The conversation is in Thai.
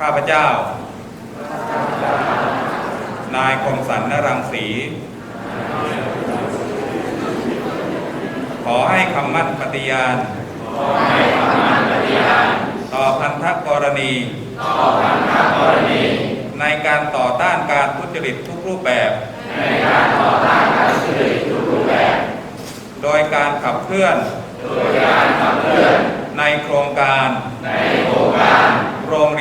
ข้าพเจ้า นายคมสันนรังสี ขอให้คำมั่นปฏิญาณ ต่อพันธกรณี ในการต่อต้านการทุจริตทุกรูปแบบ โดยการขับเคลื่อน ในโครงการ